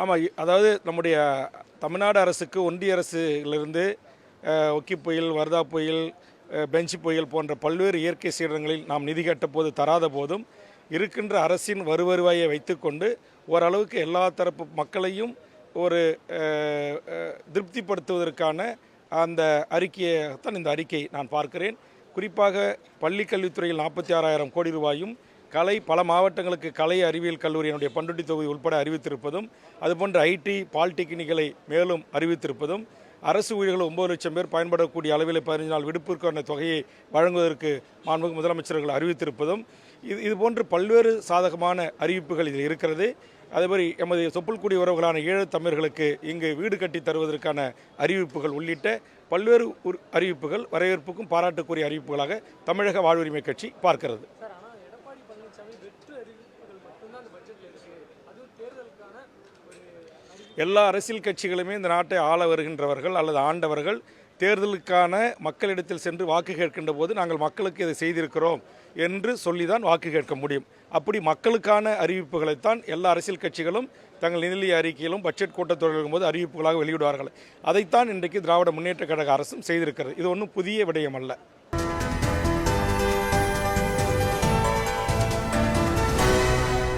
ஆமாம் அதாவது நம்முடைய தமிழ்நாடு அரசுக்கு ஒன்றிய அரசிலிருந்து ஒக்கி புயல் வர்தா புயல் பெஞ்சு புயல் போன்ற பல்வேறு இயற்கை சீரங்களில் நாம் நிதி கட்ட போது தராத போதும் இருக்கின்ற அரசின் வருவருவாயை வைத்துக்கொண்டு ஓரளவுக்கு எல்லா தரப்பு மக்களையும் ஒரு திருப்திப்படுத்துவதற்கான அந்த அறிக்கையைத்தான் இந்த அறிக்கை நான் பார்க்கிறேன். குறிப்பாக பள்ளி கல்வித்துறையில் நாற்பத்தி ஆறாயிரம் கோடி ரூபாயும் கலை பல மாவட்டங்களுக்கு கலை அறிவியல் கல்லூரியினுடைய பண்டுட்டி தொகுதி உட்பட அறிவித்திருப்பதும் அதுபோன்ற ஐடி பாலிடெக்னிக்கலை மேலும் அறிவித்திருப்பதும் அரசு ஊழியர்கள் ஒன்பது லட்சம் பேர் பயன்படக்கூடிய அளவில் பதினஞ்சு நாள் விடுப்பிற்கான தொகையை வழங்குவதற்கு மாண்புமிகு முதலமைச்சர்கள் அறிவித்திருப்பதும் இது இது போன்று பல்வேறு சாதகமான அறிவிப்புகள் இதில் இருக்கிறது. அதேமாதிரி எமது சொப்புல்குடி உறவுகளான ஈழத் தமிழர்களுக்கு இங்கு வீடு கட்டி தருவதற்கான அறிவிப்புகள் உள்ளிட்ட பல்வேறு அறிவிப்புகள் வரவேற்புக்கும் பாராட்டுக்குரிய அறிவிப்புகளாக தமிழக வாழ்வுரிமை கட்சி பார்க்கிறது. எல்லா அரசியல் கட்சிகளுமே இந்த நாட்டை ஆள வருகின்றவர்கள் அல்லது ஆண்டவர்கள். தேர்தலுக்கான மக்களிடத்தில் சென்று வாக்கு கேட்கின்ற போது நாங்கள் மக்களுக்கு இதை செய்திருக்கிறோம் என்று சொல்லி தான் வாக்கு கேட்க முடியும். அப்படி மக்களுக்கான அறிவிப்புகளைத்தான் எல்லா அரசியல் கட்சிகளும் தங்கள் நிதிநிலை அறிக்கையிலும் பட்ஜெட் கூட்டத்தொடரிலும் போது அறிவிப்புகளாக வெளியிடுவார்கள். அதைத்தான் இன்றைக்கு திராவிட முன்னேற்ற கழக அரசும் செய்திருக்கிறது. இது ஒன்றும் புதிய விடயம் அல்ல.